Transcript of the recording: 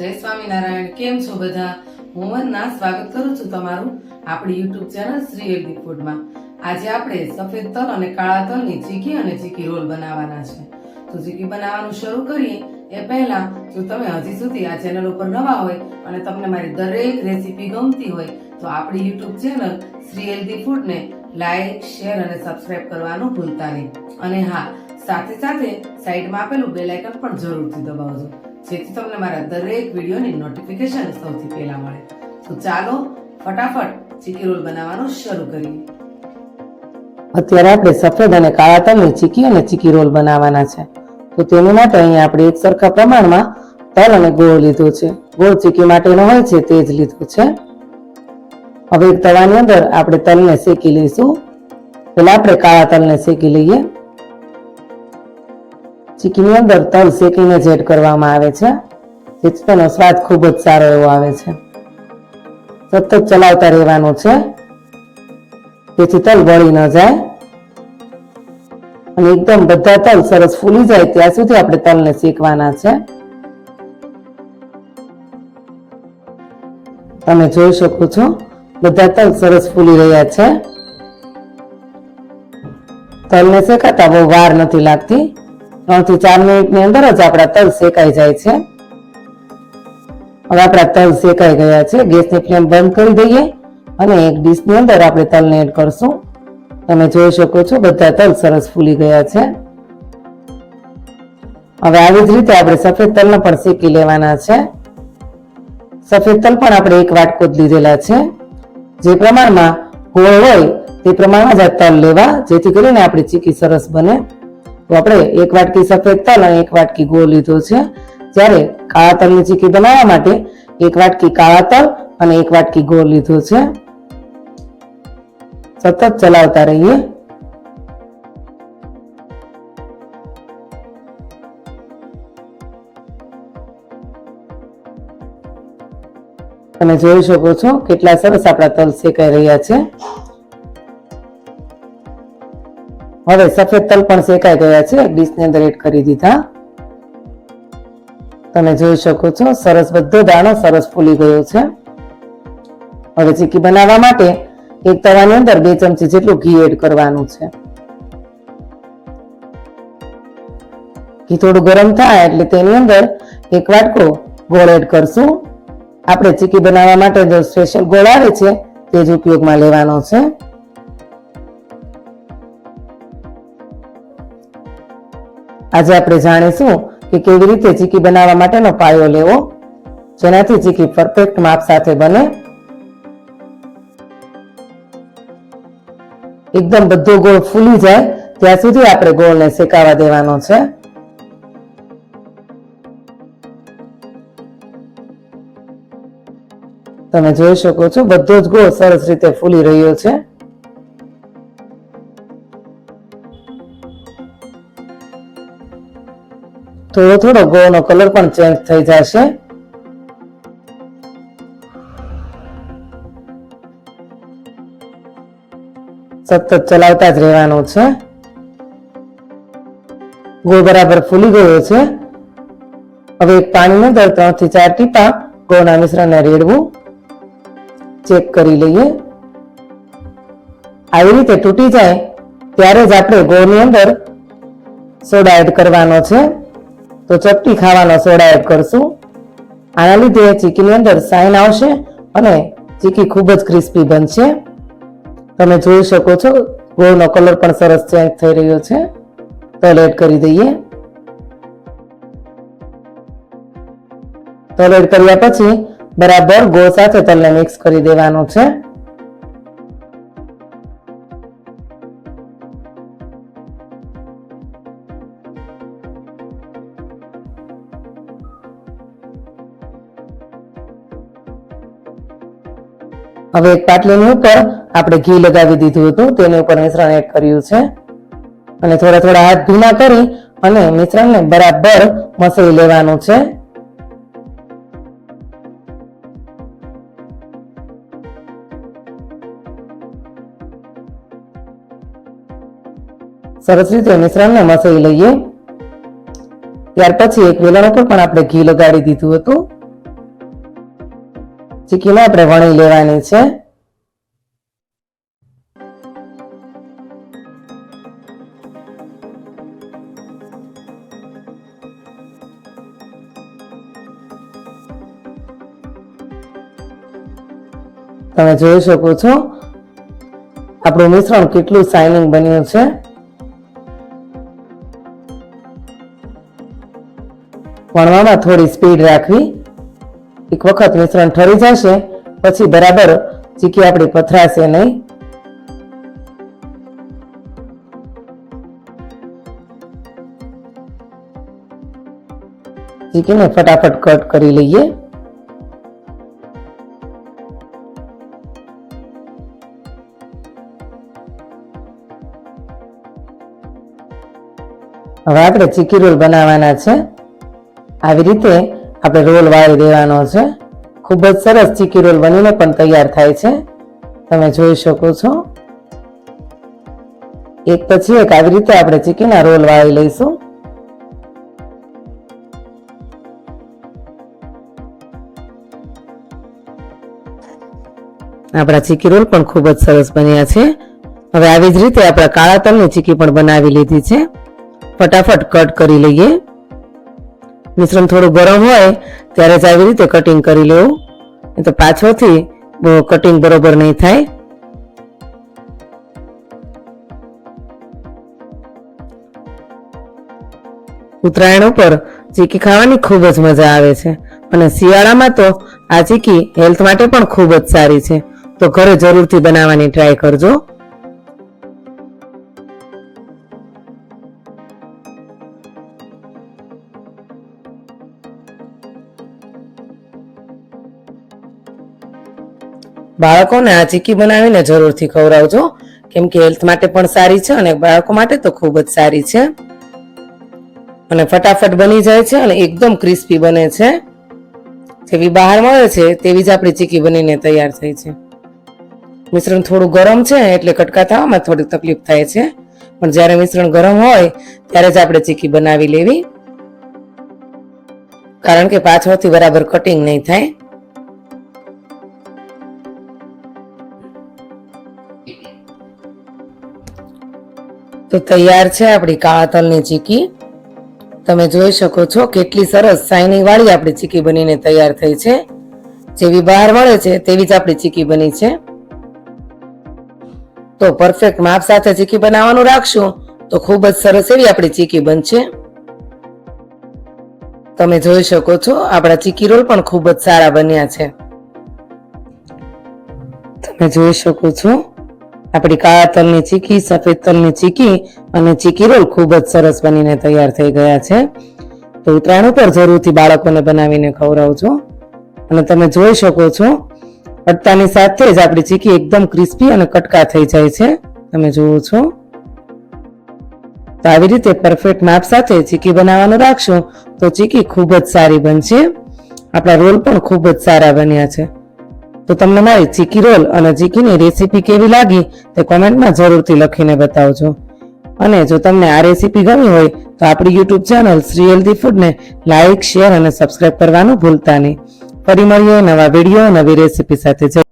જય સ્વામિનારાયણ. કેમ છો બધા? હું વંદના સ્વાગત કરું છું તમારું આપણી યુટ્યુબ ચેનલ શ્રી હેલ્ધી ફૂડમાં. આજે આપણે સફેદ તલ અને કાળા તલની ચીકી અને ચીકી રોલ બનાવવાના છે. તો ચીકી બનાવવાનું શરૂ કરીએ એ પહેલા જો તમે હજી સુધી આ ચેનલ ઉપર નવા હોય અને તમને મારી દરેક રેસીપી ગમતી હોય, તો આપણી યુટ્યુબ ચેનલ શ્રી હેલ્ધી ફૂડને લાઈક, શેર અને સબસ્ક્રાઇબ કરવાનું ભૂલતા નહીં. અને હા, સાથે સાથે સાઈડમાં આપેલું બેલ આઇકન પણ જરૂરથી દબાવજો. જેથી તમને મારા દરેક વિડીયોની નોટિફિકેશન સૌથી પહેલા મળે. તો ચાલો ફટાફટ ચીકી રોલ બનાવવાનું શરૂ કરીએ. અત્યારે આપણે સફેદ અને કાળા તલની ચીકી અને ચીકી રોલ બનાવવાના છે. તો તેની માટે અહીંયા આપણે એક સરખા પ્રમાણમાં તલ અને ગોળ લીધો છે. ગોળ ચીકી માટેનો હોય છે તે જ લીધો છે. હવે એક તવાની અંદર આપણે તલને શેકી લઈશું. પહેલા આપણે કાળા તલને શેકી લઈએ. ચીકીની અંદર તલ શેકીને જ એડ કરવામાં આવે છે. જેથી તેનો સ્વાદ ખૂબ જ સારો એવો આવે છે. સતત ચલાવતા રહેવાનું છે. જેથી તલ બળી ન જાય. અને એકદમ બધા તલ સરસ ફૂલી જાય ત્યાં સુધી આપણે તલને શેકવાના છે. તમે જોઈ શકો છો, બધા તલ સરસ ફૂલી રહ્યા છે. તલને શેકાતા બહુ વાર નથી લાગતી. ત્રણથી ચાર મિનિટની અંદર જ આપણા તલ શેકાઈ જાય છે. હવે આપણા તલ શેકાઈ ગયા છે. ગેસની ફ્લેમ બંધ કરી દઈએ અને એક ડીશની અંદર આપણે તલને એડ કરશું. તમે જોઈ શકો છો બધા તલ સરસ ફૂલી ગયા છે. હવે આવી જ રીતે આપણે સફેદ તલને પણ શેકી લેવાના છે. સફેદ તલ પણ આપણે એક વાટકો જ લીધેલા છે. જે પ્રમાણમાં ગોળ હોય તે પ્રમાણમાં જ આ તલ લેવા, જેથી કરીને આપણી ચીકી સરસ બને. તો આપણે એક વાટકી સફેદ તલ અને એક વાટકી ગોળ લીધો છે. જ્યારે કાળા તલની ચીકી બનાવવા માટે એક વાટકી કાળા તલ અને એક વાટકી ગોળ લીધો છે. સતત ચલાવતા રહીએ. તમે જોઈ શકો છો કેટલા સરસ આપણા તલ શેકાઈ રહ્યા છે. હવે સફેદ તલ પણ શેકાઈ ગયા છે. ડીશની અંદર એડ કરી દીધા. તમે જોઈ શકો છો, સરસ બધો દાણો સરસ ફૂલી ગયો છે. હવે ચીકી બનાવવા માટે એક તવાની અંદર બે ચમચી જેટલું ઘી એડ કરવાનું છે. ઘી થોડું ગરમ થાય એટલે તેની અંદર એક વાટકો ગોળ એડ કરશું. આપણે ચીકી બનાવવા માટે જો સ્પેશિયલ ગોળ આવે છે, તે જ ઉપયોગમાં લેવાનો છે. આજે આપણે જાણીશું કે કેવી રીતે ચીકી બનાવવા માટેનો પાયો લેવો, જેનાથી ચીકી પરફેક્ટ માપ સાથે બને. એકદમ બધો ગોળ ફૂલી જાય, ત્યાં સુધી આપણે ગોળને શેકાવા દેવાનો છે. તમે જોઈ શકો છો, બધો જ ગોળ સરસ રીતે ફૂલી રહ્યો છે. થોડો થોડો ગોળનો કલર પણ ચેન્જ થઈ જશે. સતત ચલાવતા જ રહેવાનું છે. ગોળ બરાબર ફૂલી ગયો છે. હવે એક પાણીની અંદર ત્રણથી ચાર ટીપા ગોળના મિશ્રણને રેડવું. ચેક કરી લઈએ. આવી રીતે તૂટી જાય, ત્યારે જ આપણે ગોળની અંદર સોડા એડ કરવાનો છે. તો ચપટી ખાવાનો સોડા એડ કરશું. આના લીધે ચીકીની અંદર સાઇન આવશે અને ચીકી ખૂબ જ ક્રિસ્પી બનશે. તમે જોઈ શકો છો, ગોળનો કલર પણ સરસ ચેન્જ થઈ રહ્યો છે. તલ એડ કરી દઈએ. તલ એડ કર્યા પછી બરાબર ગોળ સાથે તલને મિક્સ કરી દેવાનું છે. હવે એક પાટલીની ઉપર આપણે ઘી લગાવી દીધું હતું. તેની ઉપર મિશ્રણ એડ કર્યું છે. અને થોડા થોડા હાથ ભીના કરી અને મિશ્રણને બરાબર મસળી લેવાનું છે. સરસ રીતે મિશ્રણને મસળી લઈએ. ત્યાર પછી એક વેલણ ઉપર પણ આપણે ઘી લગાડી દીધું હતું. ચીકીને આપણે વણી લેવાની છે. તમે જોઈ શકો છો, આપણું મિશ્રણ કેટલું શાઇનિંગ બન્યું છે. વણવામાં થોડી સ્પીડ રાખવી. એક વખત મિશ્રણ ઠરી જશે, પછી બરાબર ચીકી આપણી પથરાશે નહીં. ચીકીને ફટાફટ કટ કરી લઈએ. હવે આપણે ચીકી રોલ બનાવવાના છે. આવી રીતે આપણે રોલ વાળી દેવાનો છે. ખૂબ જ સરસ ચીકી રોલ બનીને પણ તૈયાર થાય છે. તમે જોઈ શકો છો. એક પછી એક આવી રીતે આપણે ચીકીના રોલ વાળી લઈશું. આપણા ચીકી રોલ પણ ખૂબ જ સરસ બન્યા છે. હવે આવી જ રીતે આપણે કાળા તલની ચીકી પણ બનાવી લીધી છે. ફટાફટ કટ કરી લઈએ. મિશ્રણ થોડું ગરમ હોય, ત્યારે જ આવી રીતે કટિંગ કરી લેવું. નહીં તો પાછળથી કટિંગ બરોબર નહીં થાય. ઉત્તરાયણ ઉપર ચીકી ખાવાની ખૂબ જ મજા આવે છે. અને શિયાળામાં તો આ ચીકી હેલ્થ માટે પણ ખૂબ જ સારી છે. તો ઘરે જરૂરથી બનાવવાની ટ્રાય કરજો. બાળકોને આ ચીકી બનાવીને જરૂરથી ખવડાવજો. કેમ કે હેલ્થ માટે પણ સારી છે અને બાળકો માટે તો ખૂબ જ સારી છે. અને ફટાફટ બની જાય છે અને એકદમ ક્રિસ્પી બને છે. જેવી બહાર મળે છે તેવી જ આપણી ચીકી બનીને તૈયાર થઈ છે. મિશ્રણ થોડું ગરમ છે એટલે કટકા થવામાં થોડી તકલીફ થાય છે. પણ જ્યારે મિશ્રણ ગરમ હોય ત્યારે જ આપણે ચીકી બનાવી લેવી. કારણ કે પાછળથી બરાબર કટિંગ નહીં થાય. તો તૈયાર છે આપણી કાળા તલની ચીકી. તમે જોઈ શકો છો કેટલી સરસ શાઇનિંગ વાળી આપણી ચીકી બનીને તૈયાર થઈ છે. જેવી બહાર મળે છે તેવી જ આપણી ચીકી બની છે. તો પરફેક્ટ માપ સાથે ચીકી બનાવવાનું રાખશું તો ખૂબ જ સરસ એવી આપણી ચીકી બનશે. તમે જોઈ શકો છો આપણા ચીકી રોલ પણ ખૂબ જ સારા બન્યા છે. તમે જોઈ શકો છો આપણી કાળા તલની ચીકી, સફેદ તલની ચીકી અને ચીકી રોલ ખૂબ જ સરસ બનીને તૈયાર થઈ ગયા છે. તો ઉત્તરાયણ ઉપર જરૂરથી બાળકોને બનાવીને ખવડાવજો. અને તમે જોઈ શકો છો, અડતાની સાથે જ આપણી ચીકી એકદમ ક્રિસ્પી અને કટકા થઈ જાય છે. તમે જુઓ છો. તો આવી રીતે પરફેક્ટ માપ સાથે ચીકી બનાવવાનું રાખશો તો ચીકી ખૂબ જ સારી બનશે. આપણા રોલ પણ ખૂબ જ સારા બન્યા છે. તો તમને મારી ચીકી રોલ અને ચીકીની રેસીપી કેવી લાગી તે કોમેન્ટમાં જરૂરથી લખીને બતાવજો. અને જો તમને આ રેસીપી ગમી હોય તો આપણી યુટ્યુબ ચેનલ શ્રી હેલ્ધી ફૂડને લાઇક શેર અને સબસ્ક્રાઇબ કરવાનું ભૂલતા નહીં. ફરી મળીએ નવા વીડિયો, નવી રેસીપી સાથે.